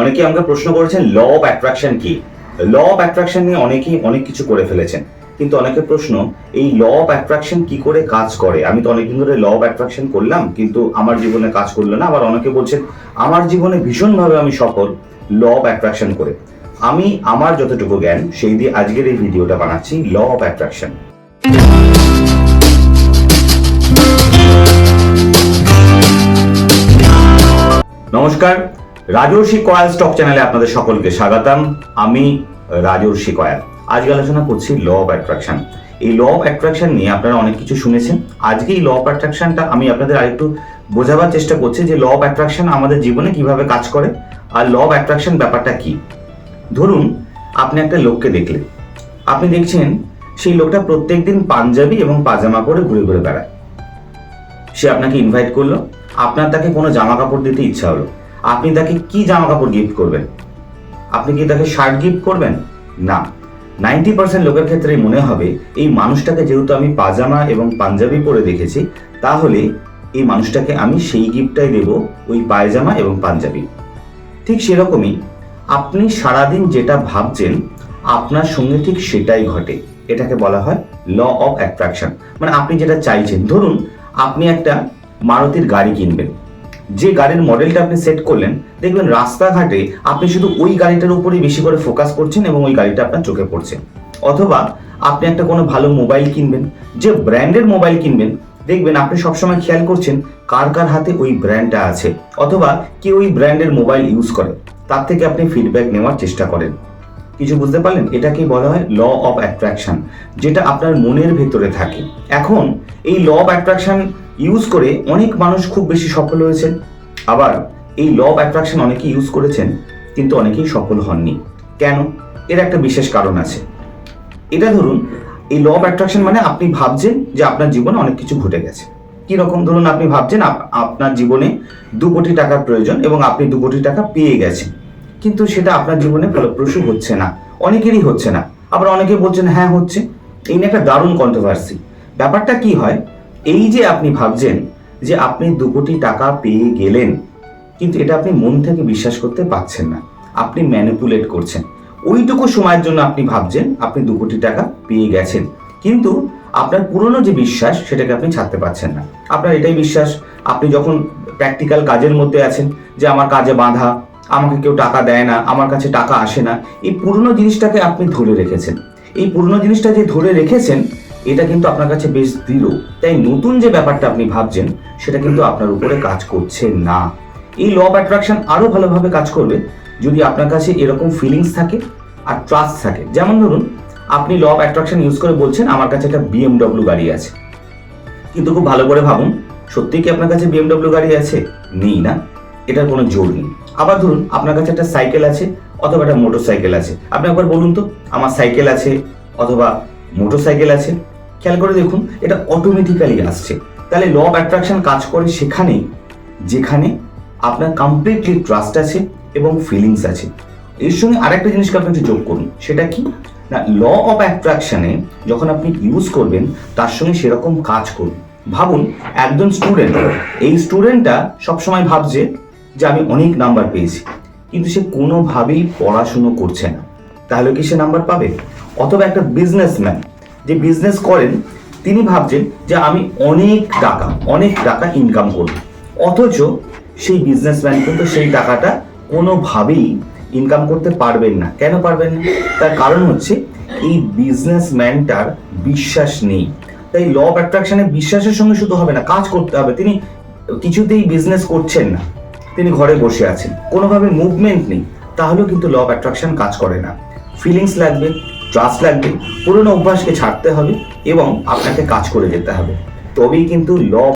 অনেকে আমাকে প্রশ্ন করেছেন ল অফ অ্যাট্রাকশন কি? ল অফ অ্যাট্রাকশন নিয়ে অনেকেই অনেক কিছু করে ফেলেছেন। কিন্তু অনেকের প্রশ্ন, এই ল অফ অ্যাট্রাকশন কি করে কাজ করে? আমি তো অনেকদিন ধরে ল অফ অ্যাট্রাকশন করলাম, কিন্তু আমার জীবনে কাজ করল না। আবার অনেকে বলছেন, আমার জীবনে ভীষণভাবে আমি সফল ল অফ অ্যাট্রাকশন করে। আমি আমার যতটুকু জ্ঞান, সেই দিয়ে আজকের এই ভিডিওটা বানাচ্ছি ল অফ অ্যাট্রাকশন নমস্কার রাজর্ষি কয়াল স্টক চ্যানেলে আপনাদের সকলকে স্বাগতম। আমি রাজর্ষি কয়াল। আজকে আলোচনা করছি ল অফ অ্যাট্রাকশন এই ল অফ অ্যাট্রাকশন নিয়ে আপনারা অনেক কিছু শুনেছেন। আজকে এই ল অফ অ্যাট্রাকশনটা আমি আপনাদের আরেকটু বোঝাবার চেষ্টা করছি যে ল অফ অ্যাট্রাকশন আমাদের জীবনে কীভাবে কাজ করে আর ল অফ অ্যাট্রাকশন ব্যাপারটা কি। ধরুন, আপনি একটা লোককে দেখলেন। আপনি দেখছেন সেই লোকটা প্রত্যেকদিন পাঞ্জাবি এবং পাজামা পরে ঘুরে ঘুরে বেড়ায়। সে আপনাকে ইনভাইট করল। আপনার তাকে কোনো জামা কাপড় দিতে ইচ্ছা হলো। আপনি তাকে কি জামা কাপড় গিফট করবেন? আপনি কি তাকে শার্ট গিফট করবেন? না। নাইনটি পার্সেন্ট লোকের ক্ষেত্রে মনে হবে, এই মানুষটাকে যেহেতু আমি পাজামা এবং পাঞ্জাবি পরে দেখেছি, তাহলে এই মানুষটাকে আমি সেই গিফটটাই দেব, ওই পায়জামা এবং পাঞ্জাবি। ঠিক সেরকমই আপনি সারাদিন যেটা ভাবছেন, আপনার সঙ্গে ঠিক সেটাই ঘটে। এটাকে বলা হয় ল অফ অ্যাট্রাকশন মানে আপনি যেটা চাইছেন, ধরুন আপনি একটা মারুতির গাড়ি কিনবেন। যে গাড়ির মডেলটা আপনি সেট করলেন, দেখবেন রাস্তাঘাটে আপনি শুধু ওই গাড়িটার উপরেই বেশি করে ফোকাস করছেন এবং ওই গাড়িটা আপনার চোখে পড়ছে। অথবা আপনি একটা কোনো ভালো মোবাইল কিনবেন, যে ব্র্যান্ডের মোবাইল কিনবেন, দেখবেন আপনি সবসময় খেয়াল করছেন কার কার হাতে ওই ব্র্যান্ডটা আছে, অথবা কে ওই ব্র্যান্ডের মোবাইল ইউজ করে, তার থেকে আপনি ফিডব্যাক নেওয়ার চেষ্টা করেন। কিছু বুঝতে পারলেন? এটাকে বলা হয় ল অফ অ্যাট্রাকশন যেটা আপনার মনের ভেতরে থাকে। এখন এই ল অফ অ্যাট্রাকশন ইউজ করে অনেক মানুষ খুব বেশি সফল হয়েছেন। আবার এই ল অফ অ্যাট্রাকশন অনেকে ইউজ করেছেন, কিন্তু অনেকেই সফল হননি। কেন? এর একটা বিশেষ কারণ আছে। এটা ধরুন, এই ল অফ অ্যাট্রাকশন মানে আপনি ভাবছেন যে আপনার জীবনে অনেক কিছু ঘটে গেছে। কি রকম? ধরুন আপনি ভাবছেন আপনার জীবনে দু কোটি টাকার প্রয়োজন এবং আপনি দু কোটি টাকা পেয়ে গেছেন। কিন্তু সেটা আপনার জীবনে ফলপ্রসূ হচ্ছে না। অনেকেরই হচ্ছে না। আবার অনেকে বলছেন হ্যাঁ হচ্ছে। এই নিয়ে একটা দারুণ কন্ট্রোভার্সি ব্যাপারটা কি হয়? এই যে আপনি ভাবছেন যে আপনি দু কোটি টাকা পেয়ে গেলেন, কিন্তু এটা আপনি মন থেকে বিশ্বাস করতে পারছেন না। আপনি ম্যানিপুলেট করছেন। ওইটুকু সময়ের জন্য আপনি ভাবছেন আপনি দু কোটি টাকা পেয়ে গেছেন। কিন্তু আপনার পুরনো যে বিশ্বাস, সেটাকে আপনি ছাড়তে পারছেন না। আপনার এটাই বিশ্বাস, আপনি যখন প্র্যাকটিক্যাল কাজের মধ্যে আছেন, যে আমার কাজে বাঁধা, আমাকে কেউ টাকা দেয় না, আমার কাছে টাকা আসে না, এই পুরনো জিনিসটাকে আপনি ধরে রেখেছেন। এই পুরনো জিনিসটা যে ধরে রেখেছেন এটা কিন্তু আপনার কাছে বেশ দৃঢ়। তাই নতুন যে ব্যাপারটা আপনি ভাবছেন, সেটা কিন্তু আপনার উপরে কাজ করছে না। এই ল অফ অ্যাট্রাকশন আরও ভালোভাবে কাজ করবে, যদি আপনার কাছে এরকম ফিলিংস থাকে আর ট্রাস্ট থাকে। যেমন ধরুন, আপনি ল অফ অ্যাট্রাকশন ইউজ করে বলছেন, আমার কাছে একটা বিএমডব্লিউ গাড়ি আছে। কিন্তু খুব ভালো করে ভাবুন সত্যি কি আপনার কাছে বিএমডব্লিউ গাড়ি আছে? নেই না। এটার কোনো জোর নেই। আবার ধরুন, আপনার কাছে একটা সাইকেল আছে, অথবা একটা মোটর সাইকেল আছে। আপনি একবার বলুন তো, আমার সাইকেল আছে, অথবা মোটর সাইকেল আছে। খেয়াল করে দেখুন, এটা অটোমেটিক্যালি আসছে। তাহলে ল অফ অ্যাট্রাকশন কাজ করে সেখানেই যেখানে আপনার কমপ্লিটলি ট্রাস্ট আছে এবং ফিলিংস আছে। এর সঙ্গে আরেকটা জিনিসকে আপনি যোগ করুন, সেটা কি? না ল অফ অ্যাট্রাকশানে যখন আপনি ইউজ করবেন, তার সঙ্গে সেরকম কাজ করুন। ভাবুন, একজন স্টুডেন্ট এই স্টুডেন্টটা সবসময় ভাবছে যে আমি অনেক নাম্বার পেয়েছি, কিন্তু সে কোনোভাবেই পড়াশুনো করছে না। তাহলে কি সে নাম্বার পাবে? অথবা একটা বিজনেসম্যান যে বিজনেস করেন, তিনি ভাবছেন যে আমি অনেক টাকা অনেক টাকা ইনকাম করব। অথচ সেই বিজনেসম্যান কিন্তু সেই টাকাটা কোনোভাবেই ইনকাম করতে পারবেন না। কেন পারবেন না? তার কারণ হচ্ছে এই বিজনেসম্যানটার বিশ্বাস নেই। তাই ল অফ অ্যাট্রাকশনে বিশ্বাসের সঙ্গে শুধু হবে না, কাজ করতে হবে। তিনি কিছুতেই বিজনেস করছেন না। তিনি ঘরে বসে আছেন। কোনোভাবে মুভমেন্ট নেই। তাহলেও কিন্তু ল অফ অ্যাট্রাকশন কাজ করে না। ফিলিংস লাগবে। ট্রাস্ট লাগবে, পুরনো অভ্যাসকে ছাড়তে হবে এবং আপনাকে কাজ করে যেতে হবে। তবেই কিন্তু ল